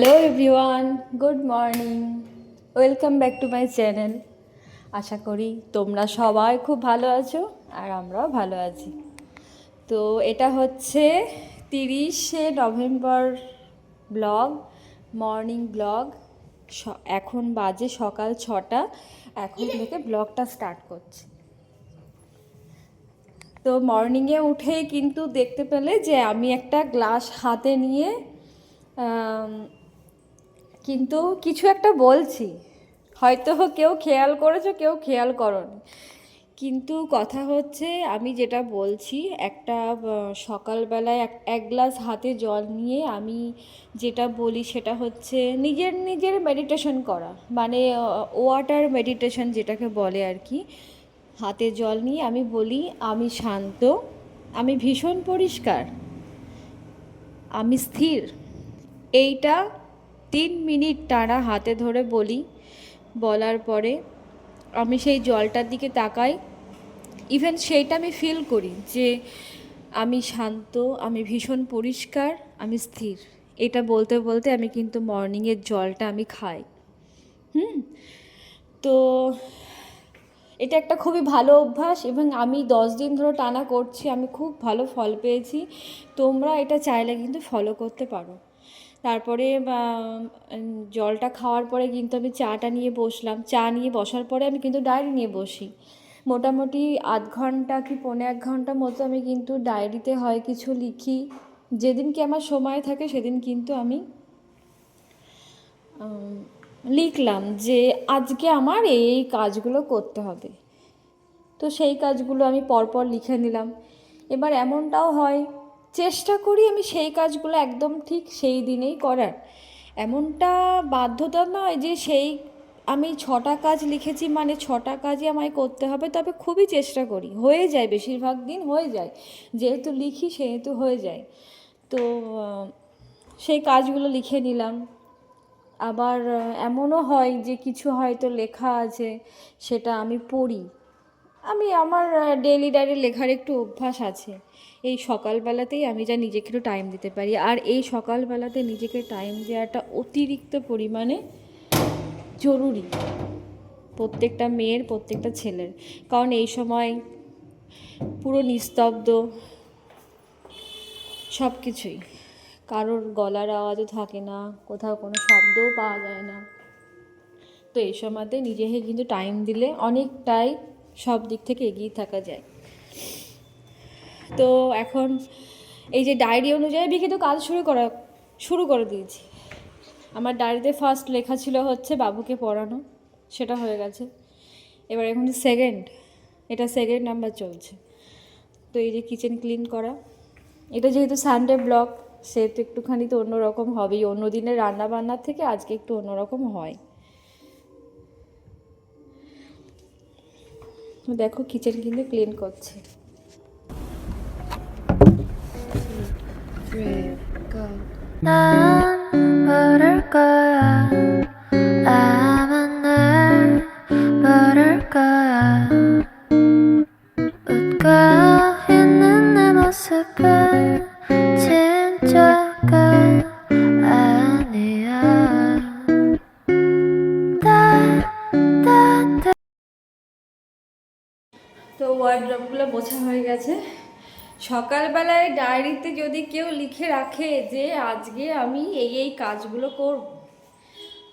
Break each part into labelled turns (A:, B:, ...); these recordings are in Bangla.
A: Hello everyone good morning welcome back to my channel আশা করি তোমরা সবাই খুব ভালো আছো আর আমরাও ভালো আছি। তো এটা হচ্ছে তিরিশে নভেম্বর ব্লগ মর্নিং ব্লগ। এখন বাজে সকাল ছটা। এখন থেকে ব্লগটা স্টার্ট করছি। তো মর্নিংয়ে উঠেই কিন্তু দেখতে পেলে যে আমি একটা গ্লাস হাতে নিয়ে কিন্তু কিছু একটা বলছি। হয়তো কেউ খেয়াল করেছ, কেউ খেয়াল করনি। কিন্তু কথা হচ্ছে, আমি যেটা বলছি, একটা সকালবেলায় এক এক গ্লাস হাতে জল নিয়ে আমি যেটা বলি সেটা হচ্ছে নিজের নিজের মেডিটেশন করা। মানে ওয়াটার মেডিটেশন যেটাকে বলে আর কি। হাতে জল নিয়ে আমি বলি, আমি শান্ত, আমি ভীষণ পরিষ্কার, আমি স্থির। এইটা তিন মিনিট টানা হাতে ধরে বলি, বলার পরে আমি সেই জলটার দিকে তাকাই। ইভেন সেইটা আমি ফিল করি যে আমি শান্ত, আমি ভীষণ পরিষ্কার, আমি স্থির। এটা বলতে বলতে আমি কিন্তু মর্নিংয়ের জলটা আমি খাই। হুম? তো এটা একটা খুবই ভালো অভ্যাস এবং আমি দশ দিন ধরে টানা করছি, আমি খুব ভালো ফল পেয়েছি। তোমরা এটা চাইলে কিন্তু ফলো করতে পারো। তারপরে জলটা খাওয়ার পরে কিন্তু আমি চাটা নিয়ে বসলাম। চা নিয়ে বসার পরে আমি কিন্তু ডায়েরি নিয়ে বসি। মোটামুটি আধ ঘণ্টা কি পৌনে এক ঘণ্টা মতো আমি কিন্তু ডায়েরিতে হয় কিছু লিখি। যেদিনকে আমার সময় থাকে সেদিন কিন্তু আমি লিখলাম যে আজকে আমার এই এই কাজগুলো করতে হবে। তো সেই কাজগুলো আমি পরপর লিখে নিলাম। এবার এমনটাও হয় চেষ্টা করি আমি সেই কাজগুলো একদম ঠিক সেই দিনেই করার। এমনটা বাধ্যতা নয় যে সেই আমি ছটা কাজ লিখেছি মানে ছটা কাজই আমায় করতে হবে, তবে খুবই চেষ্টা করি। হয়ে যায়, বেশিরভাগ দিন হয়ে যায়। যেহেতু লিখি, সেহেতু হয়ে যায়। তো সেই কাজগুলো লিখে নিলাম। আবার এমনও হয় যে কিছু হয়তো লেখা আছে, সেটা আমি পড়ি। আমি আমার ডেলি ডায়েরি লেখার একটু অভ্যাস আছে। এই সকালবেলাতেই আমি যা নিজেকে একটু টাইম দিতে পারি, আর এই সকালবেলাতে নিজেকে টাইম দেওয়াটা অতিরিক্ত পরিমাণে জরুরি। প্রত্যেকটা মেয়ের, প্রত্যেকটা ছেলের। কারণ এই সময় পুরো নিস্তব্ধ সব কিছুই কারোর গলার আওয়াজও থাকে না, কোথাও কোনো শব্দও পাওয়া যায় না। তো এই সময়তে নিজেকে কিন্তু টাইম দিলে অনেকটাই সব দিক থেকে এগিয়ে থাকা যায়। তো এখন এই যে ডায়েরি অনুযায়ী আমি কিন্তু কাজ শুরু করা, শুরু করে দিয়েছি। আমার ডায়েরিতে ফার্স্ট লেখা ছিল হচ্ছে বাবুকে পড়ানো, সেটা হয়ে গেছে। এবার এখন সেকেন্ড এটা সেকেন্ড নাম্বার চলছে। তো এই যে কিচেন ক্লিন করা, এটা যেহেতু সানডে ব্লগ সেহেতু একটুখানি তো অন্যরকম হবেই। অন্য দিনের রান্না বান্নার থেকে আজকে একটু অন্যরকম হয়। দেখো কিচেন কিন্তু ক্লিন করছে
B: 난 모를 거
A: সকালবেলায় ডায়েরিতে যদি কেউ লিখে রাখে যে আজকে আমি এই এই কাজগুলো করব,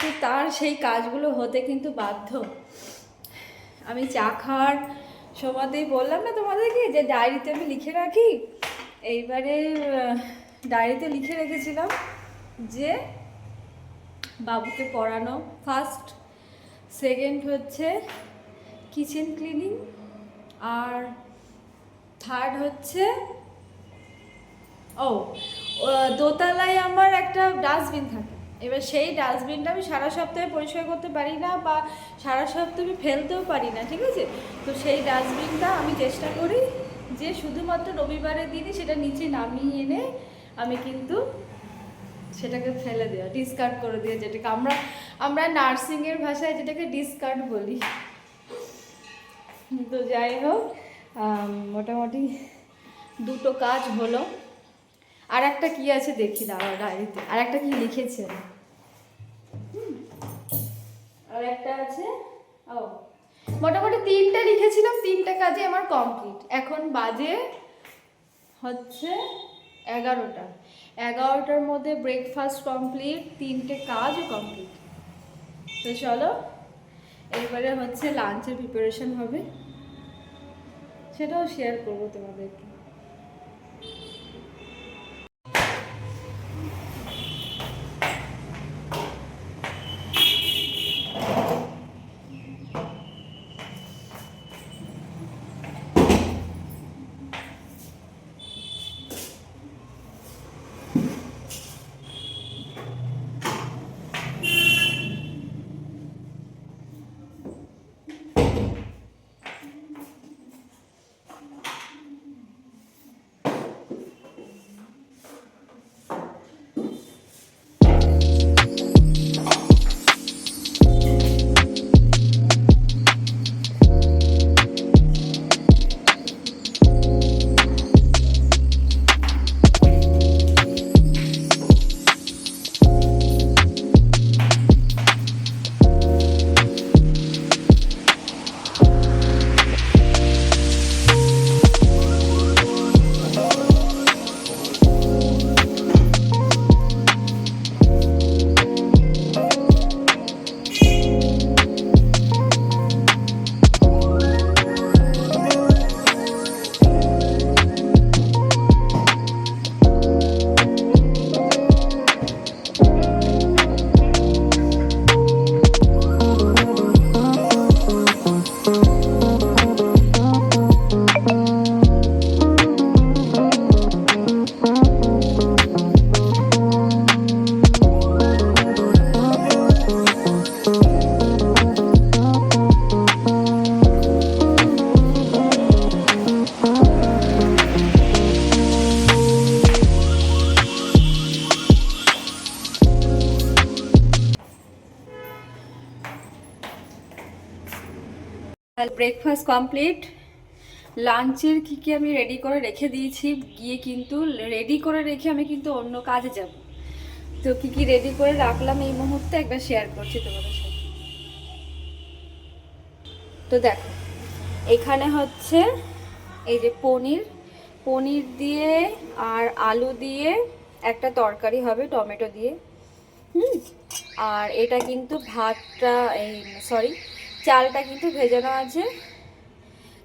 A: তো তার সেই কাজগুলো হতে কিন্তু বাধ্য। আমি চা খাওয়ার সময়তেই বললাম না তোমাদেরকে যে ডায়েরিতে আমি লিখে রাখি? এইবারে ডায়েরিতে লিখে রেখেছিলাম যে বাবুকে পড়ানো। ফার্স্ট, সেকেন্ড হচ্ছে কিচেন ক্লিনিং আর থার্ড হচ্ছে ও দোতলায় আমার একটা ডাস্টবিন থাকে। এবার সেই ডাস্টবিনটা আমি সারা সপ্তাহে পরিষ্কার করতে পারি না বা সারা সপ্তাহে আমি ফেলতেও পারি না, ঠিক আছে? তো সেই ডাস্টবিনটা আমি চেষ্টা করি যে শুধুমাত্র রবিবারের দিনই সেটা নিচে নামিয়ে এনে আমি কিন্তু সেটাকে ফেলে দেওয়া ডিসকার্ড করে দেওয়া, যেটাকে আমরা আমরা নার্সিংয়ের ভাষায় যেটাকে ডিসকার্ড বলি। তো যাই হোক মোটামুটি দুটো কাজ হলো। আর একটা কি আছে দেখি, দাঁড়াও, ডায়েরিতে। আর একটা কি লিখেছে? আর একটা আছে? ও। মোটামুটি তিনটে লিখেছিলাম, তিনটে কাজে আমার কমপ্লিট। এখন বাজে হচ্ছে এগারোটা। এগারোটার মধ্যে ব্রেকফাস্ট কমপ্লিট তিনটে কাজও কমপ্লিট তো চলো এবারে হচ্ছে লাঞ্চের প্রিপারেশন হবে। সেটাও শেয়ার করব তোমাদেরকে। ব্রেকফাস্ট কমপ্লিট লাঞ্চের কী কী আমি রেডি করে রেখে দিয়েছি গিয়ে কিন্তু রেডি করে রেখে আমি কিন্তু অন্য কাজে যাব। তো কী কী রেডি করে রাখলাম এই মুহূর্তে একবার শেয়ার করছি তোমাদের সাথে। তো দেখো, এখানে হচ্ছে এই যে পনির। পনির দিয়ে আর আলু দিয়ে একটা তরকারি হবে টমেটো দিয়ে। হুম? আর এটা কিন্তু ভাতটা, এই সরি চালটা কিন্তু ভেজানো আছে।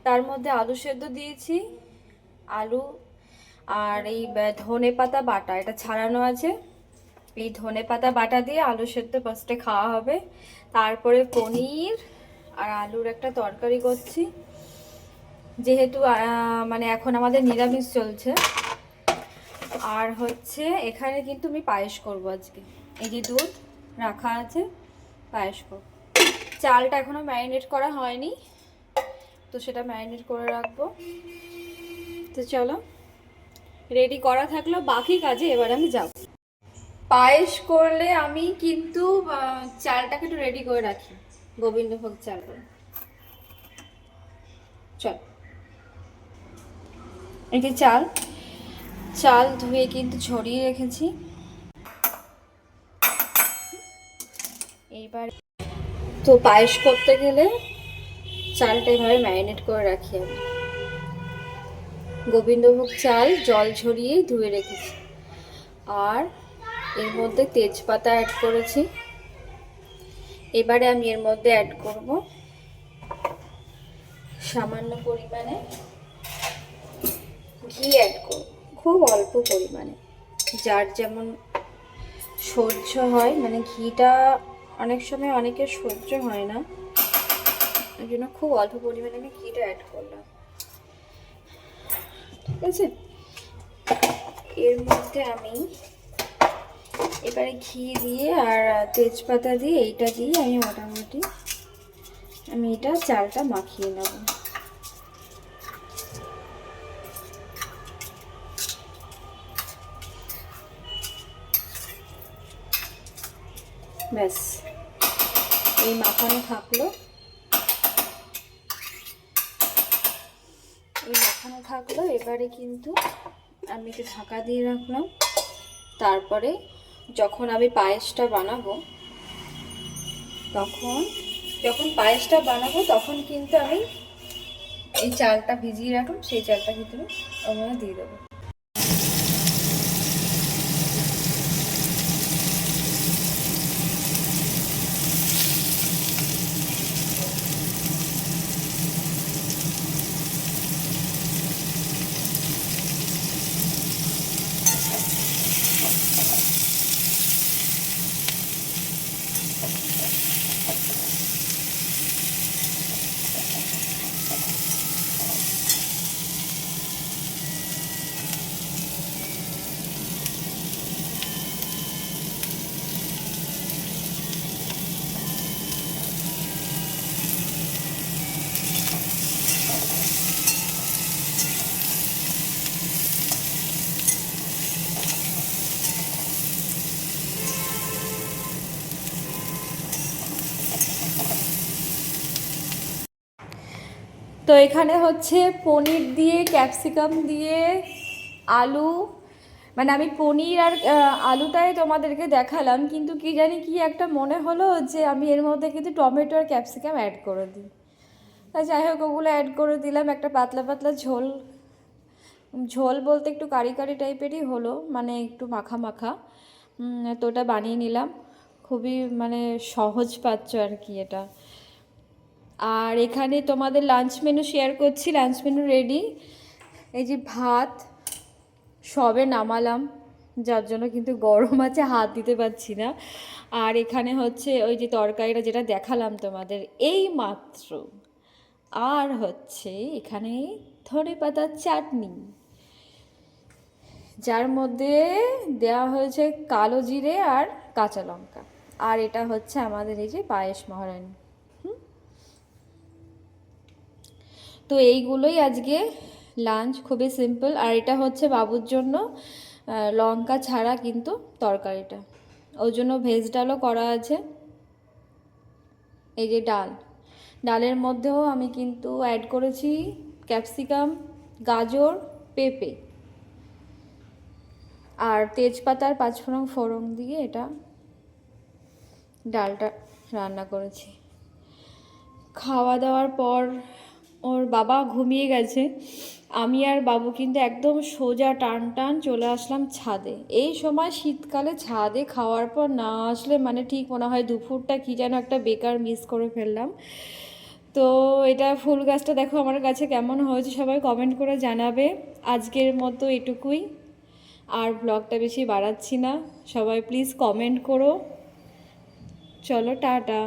A: তার মধ্যে আলু সেদ্ধ দিয়েছি, আলু আর এই ধনে পাতা বাটা, এটা ছাড়ানো আছে। এই ধনে পাতা বাটা দিয়ে আলু সেদ্ধ ফার্স্টে খাওয়া হবে। তারপরে পনির আর আলুর একটা তরকারি করছি। যেহেতু মানে এখন আমাদের নিরামিষ চলছে। আর হচ্ছে এখানে কিন্তু আমি পায়েস করব আজকে। এই যে দুধ রাখা আছে, পায়েস করব। চালটা এখনও ম্যারিনেট করা হয়নি। তো সেটা ম্যারিনেট করে রাখব। তো চলো রেডি করা থাকল, বাকি কাজে এবার আমি যাব। পায়েস করলে আমি কিন্তু চালটাকে একটু রেডি করে রাখি, গোবিন্দভোগ চাল। চল। যে চাল চাল ধুয়ে কিন্তু ছড়িয়ে রেখেছি। এইবার তো পায়েস করতে গেলে চালটা এভাবে ম্যারিনেট করে রাখি আমি। গোবিন্দভোগ চাল জল ঝরিয়ে ধুয়ে রেখেছি। আর এর মধ্যে তেজপাতা অ্যাড করেছি। এবারে আমি এর মধ্যে অ্যাড করব সামান্য পরিমাণে ঘি অ্যাড করব। খুব অল্প পরিমাণে। যার যেমন সহ্য হয় মানে ঘিটা অনেক সময় অনেকের সহ্য হয় না। ওই জন্য খুব অল্প পরিমাণে আমি ঘিটা অ্যাড করলাম। ঠিক আছে? এর মধ্যে আমি এবারে ঘি দিয়ে আর তেজপাতা দিয়ে এইটা দিয়ে আমি মোটামুটি আমি এটা চালটা মাখিয়ে নেব। ব্যাস, এই মাখানো থাকল। থাকল এবারে কিন্তু আমি একটু ঢাকা দিয়ে রাখলাম। তারপরে যখন আমি পায়েসটা বানাবো, তখন, যখন পায়েসটা বানাবো, তখন কিন্তু আমি এই চালটা ভিজিয়ে রাখলাম, সেই চালটা কিন্তু আমরা দিয়ে দেবো। তো এখানে হচ্ছে পনির দিয়ে, ক্যাপসিকাম দিয়ে, আলু। মানে আমি পনির আর আলুটাই তোমাদেরকে দেখালাম, কিন্তু কি জানি কি একটা মনে হলো যে আমি এর মধ্যে কিন্তু টমেটো আর ক্যাপসিকাম অ্যাড করে দিই। তা যাই হোক, ওগুলো অ্যাড করে দিলাম, একটা পাতলা পাতলা ঝোল। ঝোল বলতে একটু কারি কারি টাইপেরই হলো মানে একটু মাখা মাখা। তো ওটা বানিয়ে নিলাম। খুবই মানে সহজ পাচ্ছ আর কি এটা। আর এখানে তোমাদের লাঞ্চ মেনু শেয়ার করছি লাঞ্চ মেনু রেডি এই যে ভাত, সবে নামালাম, যার জন্য কিন্তু গরম আছে, হাত দিতে পারছি না। আর এখানে হচ্ছে ওই যে তরকারিটা যেটা দেখালাম তোমাদের, এই মাত্র। আর হচ্ছে এখানে ধনে পাতার চাটনি, যার মধ্যে দেওয়া হয়েছে কালো জিরে আর কাঁচা লঙ্কা। আর এটা হচ্ছে আমাদের এই যে পায়েস মহারানী। তো এইগুলোই আজকে লাঞ্চ খুবই সিম্পল আর এটা হচ্ছে বাবুর জন্য লঙ্কা ছাড়া কিন্তু তরকারিটা। ওর জন্য ভেজ ডালও করা আছে। এই যে ডাল। ডালের মধ্যেও আমি কিন্তু অ্যাড করেছি ক্যাপসিকাম গাজর, পেঁপে। আর তেজপাতার পাঁচফোড়ন ফোড়ন দিয়ে এটা ডালটা রান্না করেছি। খাওয়া দাওয়ার পর ওর বাবা ঘুমিয়ে গেছে। আমি আর বাবু কিন্তু একদম সোজা টান টান চলে আসলাম ছাদে। এই সময় শীতকালে ছাদে খাওয়ার পর না আসলে মানে ঠিক মনে হয় দুপুরটা কী যেন একটা বেকার মিস করে ফেললাম। তো এটা ফুল গাছটা দেখো আমার কাছে কেমন হয়েছে সবাই কমেন্ট করে জানাবে। আজকের মতো এটুকুই। আর ব্লগটা বেশি বাড়াচ্ছি না। সবাই প্লিজ কমেন্ট করো। চলো টাটা।